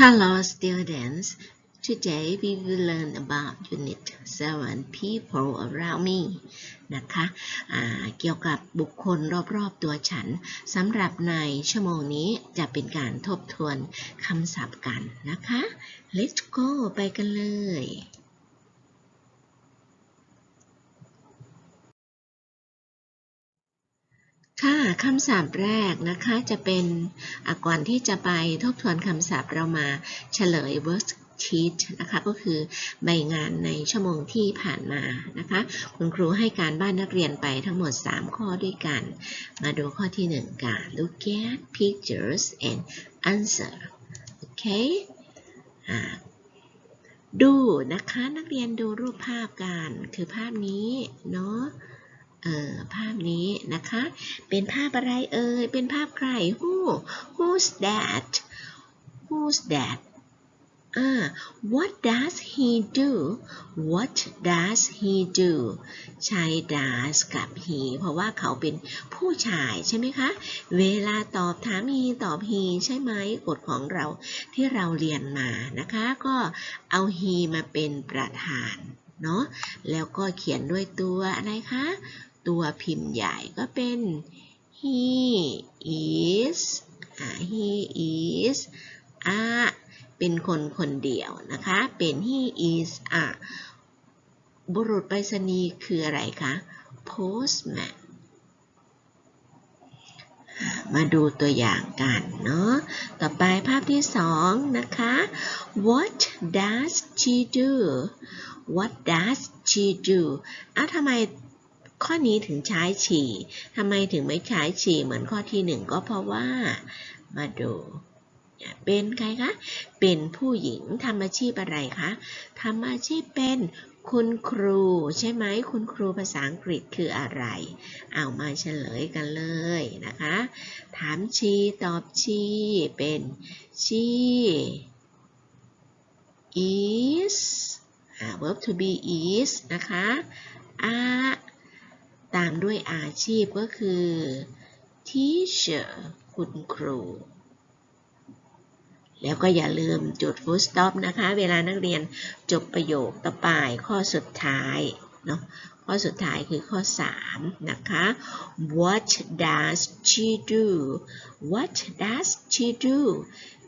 Hello students Today we will learn about Unit 7 People around me นะคะเกี่ยวกับบุคคลรอบๆตัวฉันสำหรับในชั่วโมงนี้จะเป็นการทบทวนคำศัพท์กันนะคะ Let's go ไปกันเลย ค่ะคำศัพท์แรกนะคะจะเป็นอะก่อนที่จะไปทบทวนคำศัพท์เรามาเฉลย worksheet นะคะก็คือใบงานในชั่วโมงที่ผ่านมานะคะ คุณครูให้การบ้านนักเรียนไปทั้งหมด 3 ข้อด้วยกัน มาดูข้อที่ 1กัน look at pictures and answer โอเคดูนะคะนักเรียนดูรูปภาพกันคือภาพนี้เนาะ ภาพนี้นะคะ เป็นภาพอะไรเอ่ย เป็นภาพใคร who who's that who's that อ่า what does he do what does he do ใช้ does กับ he เพราะว่าเขาเป็นผู้ชายใช่ไหมคะ เวลาตอบถาม he ตอบ he ใช่ไหมกฎของเราที่เราเรียนมานะคะ ก็เอา he มาเป็นประธานเนาะแล้วก็เขียนด้วยตัวอะไรคะ ตัวพิมพ์ใหญ่ก็เป็น he is อ่า he is อ่าเป็นคนคนเดียวนะคะ เป็น he is อะบุรุษไปรษณีย์คืออะไรคะ postman มาดูตัวอย่างกันเนาะ ต่อไปภาพที่สองนะคะ what does she do what does she do อ้าวทำไม ข้อนี้ถึงใช้ฉี่ทำไมถึงไม่ใช้ฉี่เหมือนข้อที่หนึ่งก็เพราะว่า มาดูเป็นใครคะ เป็นผู้หญิงทำอาชีพอะไรคะทำอาชีพเป็นคุณครูใช่ไหมคุณครูภาษาอังกฤษคืออะไร เอามาเฉลยกันเลยนะคะ ถามชีตอบชีเป็น she is verb to be is นะคะอา ตามด้วยอาชีพก็คือ teacher คุณครู แล้วก็อย่าลืมจุด full stop นะคะ เวลานักเรียนจบประโยคต่อไปข้อสุดท้ายเนาะ ข้อสุดท้ายคือข้อ 3 นะคะ What does she do What does she do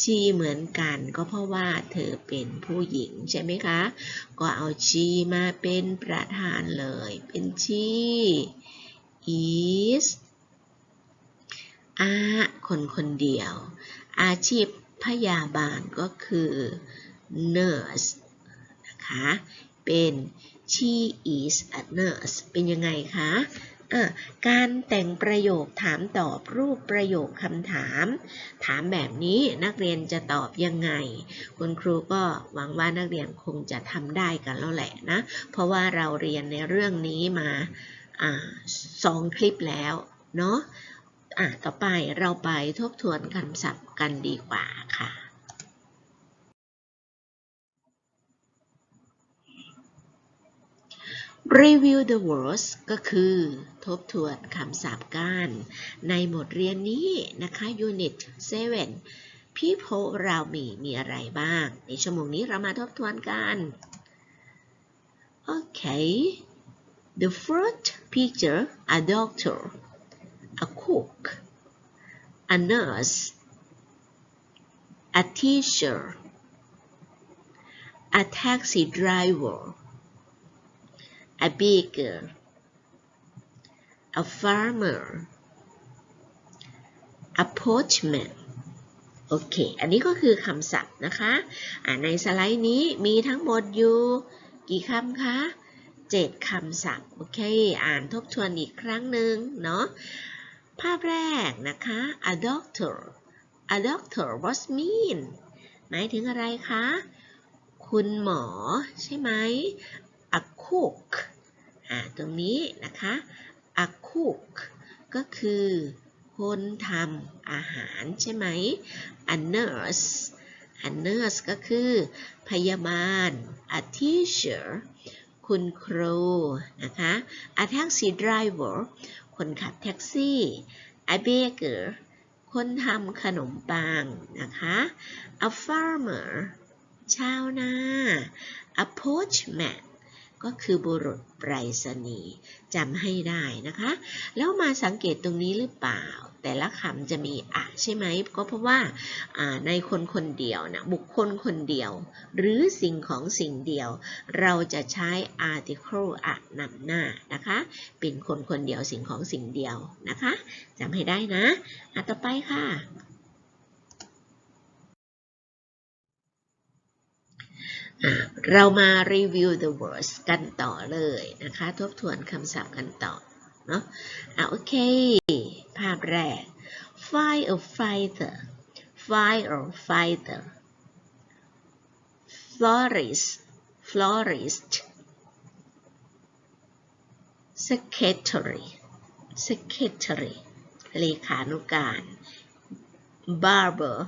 she เหมือนกันก็เพราะว่าเธอเป็นผู้หญิงใช่ไหมคะ ก็เอา she มาเป็นประธานเลย เป็น she is อาคนคนเดียว อาชีพพยาบาลก็คือ nurse นะคะ เป็น she is a nurse เป็นยังไงคะะการแต่งประโยคถามตอบรูปประโยคคำถาม ถามแบบนี้นักเรียนจะตอบยังไง คุณครูก็หวังว่านักเรียนคงจะทำได้กันแล้วแหละนะ เพราะว่าเราเรียนในเรื่องนี้มาสองคลิปแล้วเนาะะต่อไปเราไปทบทวนคำศัพท์กันดีกว่าค่ะ Review the words ก็คือทบทวนคำศัพท์กันในบทเรียนนี้นะคะ Unit 7 People around me มีอะไรบ้าง ในชั่วโมงนี้เรามาทบทวนกัน Okay the first picture a doctor a cook a nurse a teacher a taxi driver a baker a farmer a postman โอเค อันนี้ก็คือคำศัพท์นะคะะในสไลด์นี้มีทั้งหมดอยู่กี่คำคะ7คำศัพท์ โอเค อ่านทบทวนอีกครั้งหนึ่งเนาะ ภาพแรกนะคะ a doctor a doctor what mean หมายถึงอะไรคะ คุณหมอใช่ไหม a cook อ่ ตรงนี้นะคะ a cook ก็คือคนทำอาหารใช่ไหม a nurse a nurse ก็คือ พยาบาล a teacher คุณครูนะคะ a taxi driver คนขับแท็กซี่ a baker คนทำขนมปังนะคะ a farmer ชาวนา a postman ก็คือบุรุษไปรษณีย์จำให้ได้นะคะ แล้วมาสังเกตตรงนี้หรือเปล่า แต่ละคำจะมีอะใช่ไหมก็เพราะว่าในคนคนเดียวนะบุคคลคนเดียว หรือสิ่งของสิ่งเดียว เราจะใช้ article อะนำหน้านะคะ เป็นคนคนเดียวสิ่งของสิ่งเดียวนะคะจำให้ได้นะอะต่อไปค่ะ อะ เรามารีวิว the words กันต่อเลยนะคะ ทบทวนคำศัพท์กันต่อเนาะอะโอเค ภาพแรก fight or fighter fight or fighter florist florist secretary secretary เลขานุการ barber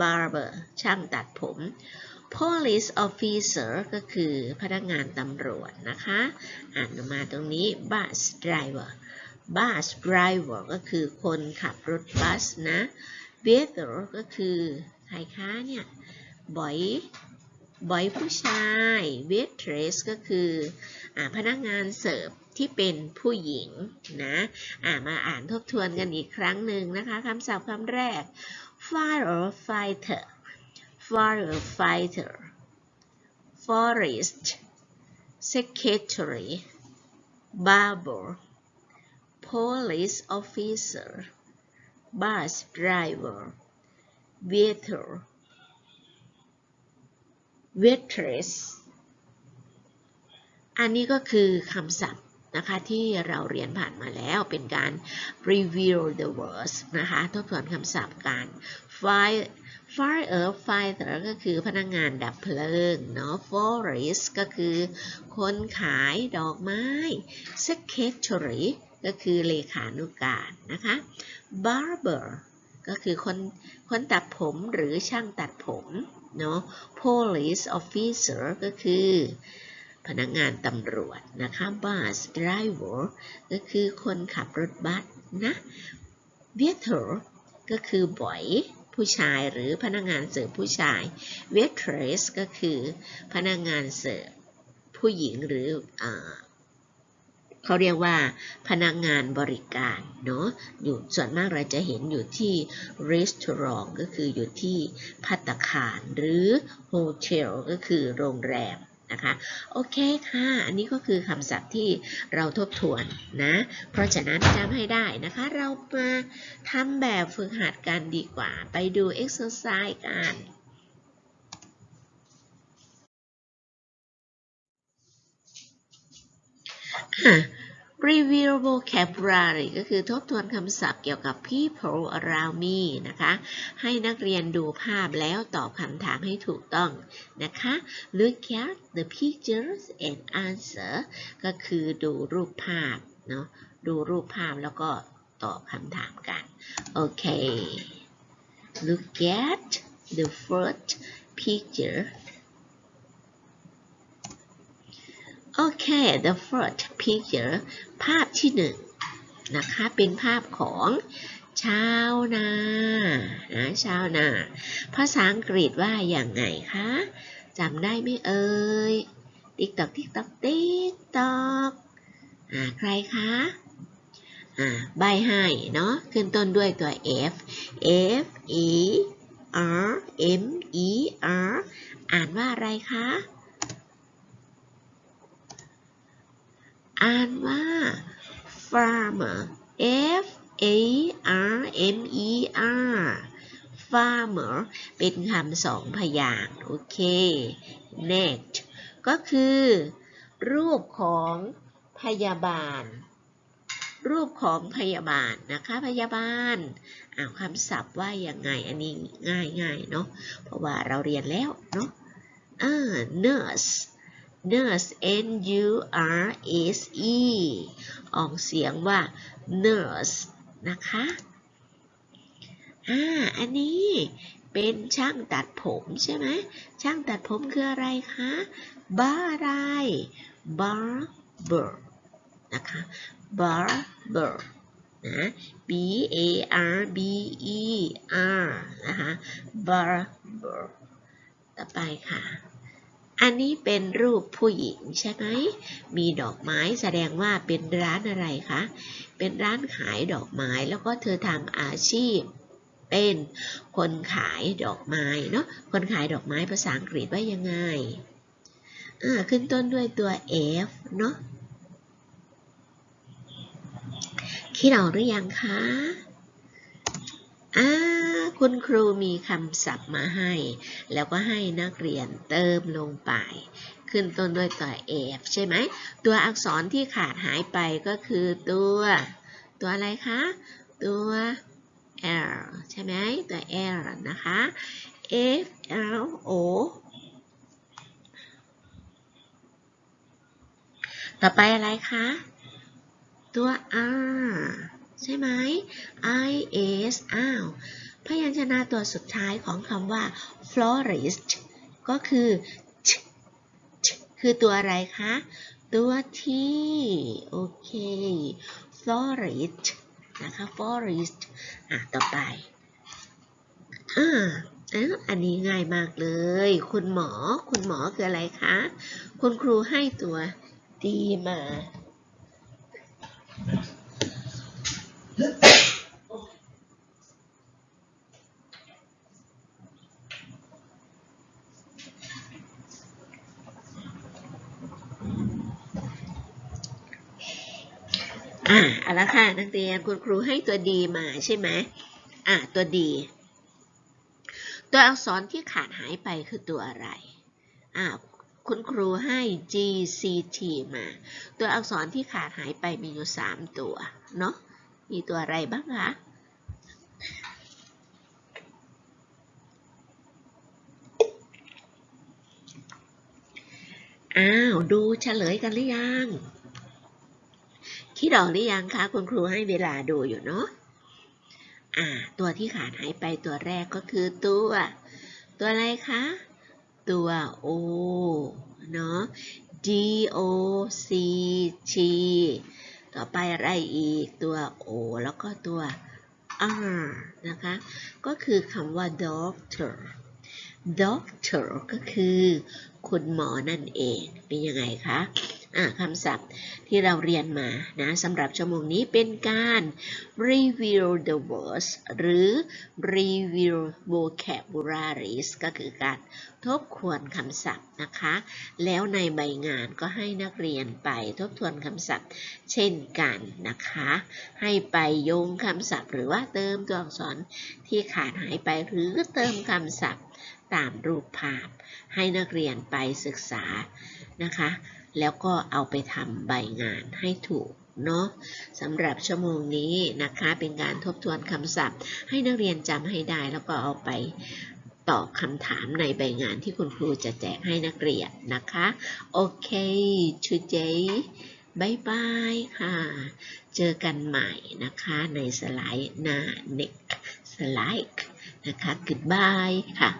barber ช่างตัดผม police officer ก็คือพนักงานตำรวจนะคะอ่านมาตรงนี้ bus driver bus driver ก็คือคนขับรถบัสนะ waiter ก็คือใครคะเนี่ย boy boy ผู้ชาย waitress ก็คืออพนักงานเสิร์ฟที่เป็นผู้หญิงนะอ่ามาอ่านทบทวนกันอีกครั้งหนึ่งนะคะคำศัพท์คำแรก fire fighter firefighter forest secretary barber police officer bus driver waiter waitress อันนี้ก็คือคำศัพท์ นะคะที่เราเรียนผ่านมาแล้วเป็นการ review the words นะคะทบทวนคำศัพท์การ fire fire fighter ก็คือพนักงานดับเพลิงเนาะ florist ก็คือคนขายดอกไม้ secretary ก็คือเลขานุการนะคะ barber ก็คือคนคนตัดผมหรือช่างตัดผมเนาะ police officer ก็คือ พนักงานตำรวจนะคะ bus driver ก็คือคนขับรถบัสนะ waiter ก็คือ boy ผู้ชายหรือพนักงานเสิร์ฟผู้ชาย waitress ก็คือพนักงานเสิร์ฟผู้หญิงหรืออเขาเรียกว่าพนักงานบริการเนาะอยู่ส่วนมากเราจะเห็นอยู่ที่ restaurant ก็คืออยู่ที่พัตคารหรือ hotel ก็คือโรงแรม นะคะโอเคค่ะ อันนี้ก็คือคำศัพท์ที่เราทบทวนนะ เพราะฉะนั้นจำให้ได้นะคะ เรามาทำแบบฝึกหัดกันดีกว่า ไปดู exercise กัน review vocabulary ก็คือทบทวนคำศัพท์เกี่ยวกับ people around me นะคะ ให้นักเรียนดูภาพแล้วตอบคำถามให้ถูกต้องนะคะ look at the pictures and answer ก็คือดูรูปภาพเนาะ ดูรูปภาพแล้วก็ตอบคำถามกัน โอเค look at the first picture โอเค the first picture ภาพที่หนึ่งนะคะ เป็นภาพของชาวนานะชาวนา ภาษาอังกฤษว่าอย่างไงคะจำได้ไหมเอ่ย ติ๊กตอกติ๊กตอกติ๊กตอกอ่าใครคะอ่าใบให้เนาะขึ้นต้นด้วยตัว F F E R M E R อ่านว่าอะไรคะ อ่านว่า farmer F A R M E R farmer เป็นคำสองพยางค์โอเค next ก็คือ รูปของพยาบาล รูปของพยาบาลนะคะพยาบาลอ่าคำศัพท์ว่ายังไงอันนี้ง่ายง่ายเนาะเพราะว่าเราเรียนแล้วเนาะอ่า nurse nurse n u r s e ออกเสียงว่า nurse นะคะ อ่า อันนี้เป็นช่างตัดผมใช่ไหม ช่างตัดผมคืออะไรคะ บาอะไร barber นะคะ barber นะ b a r b e r นะคะ barber ต่อไปค่ะ อันนี้เป็นรูปผู้หญิงใช่ไหม มีดอกไม้แสดงว่าเป็นร้านอะไรคะ เป็นร้านขายดอกไม้แล้วก็เธอทำอาชีพ เป็นคนขายดอกไม้เนาะ คนขายดอกไม้ภาษาอังกฤษว่ายังไง อ่า ขึ้นต้นด้วยตัว F เนาะคิดออกหรือยังคะ อ่าคุณครูมีคำศัพท์มาให้ แล้วก็ให้นักเรียนเติมลงไป ขึ้นต้นด้วยตัว F ใช่ไหม ตัวอักษรที่ขาดหายไปก็คือตัว ตัวอะไรคะ ตัว L ใช่ไหมตัว L นะคะ F L O ต่อไปอะไรคะ ตัว R ใช่ไหม I S อ้าว พยัญชนะตัวสุดท้ายของคำว่า florist ก็คือ ch ch คือตัวอะไรคะ ตัว T โอเค florist นะคะ florist อะ ต่อไปอ่าอันนี้ง่ายมากเลย คุณหมอ คุณหมอคืออะไรคะ คุณครูให้ตัวดีมา อ่า เอาละค่ะนักเรียนคุณครูให้ตัวดีมาใช่ไหมอ่าตัวดี ตัวอักษรที่ขาดหายไปคือตัวอะไรอ่าคุณครูให้ G C T มา ตัวอักษรที่ขาดหายไปมีอยู่ 3 ตัว เนาะ มีตัวอะไรบ้างคะ อ้าว ดูเฉลยกันหรือยัง คิดออกหรือยังคะ คุณครูให้เวลาดูอยู่เนาะอ่า ตัวที่ขาดหายไปตัวแรกก็คือตัว ตัวอะไรคะ ตัว O เนาะ D O C T ต่อไปอะไรอีกตัว O แล้วก็ตัว R นะคะ ก็คือคำว่า doctor doctor ก็คือ คุณหมอนั่นเอง เป็นยังไงคะอะคำศัพท์ที่เราเรียนมานะสำหรับชั่วโมงนี้เป็นการ review the words หรือ review vocabularies ก็คือการทบทวนคำศัพท์นะคะ แล้วในใบงานก็ให้นักเรียนไปทบทวนคำศัพท์ เช่นกันนะคะ ให้ไปโยงคำศัพท์ หรือว่าเติมตัวอักษรที่ขาดหายไปหรือเติมคำศัพท์ ตามรูปภาพ ให้นักเรียนไปศึกษานะคะ แล้วก็เอาไปทำใบงานให้ถูกเนาะสำหรับชั่วโมงนี้นะคะเป็นการทบทวนคำศัพท์ ให้นักเรียนจำให้ได้แล้วก็เอาไปตอบคำถามในใบงานที่คุณครูจะแจกให้นักเรียนนะคะโอเค today บายบายค่ะ เจอกันใหม่นะคะในสไลด์หน้า next slide นะคะ goodbye ค่ะ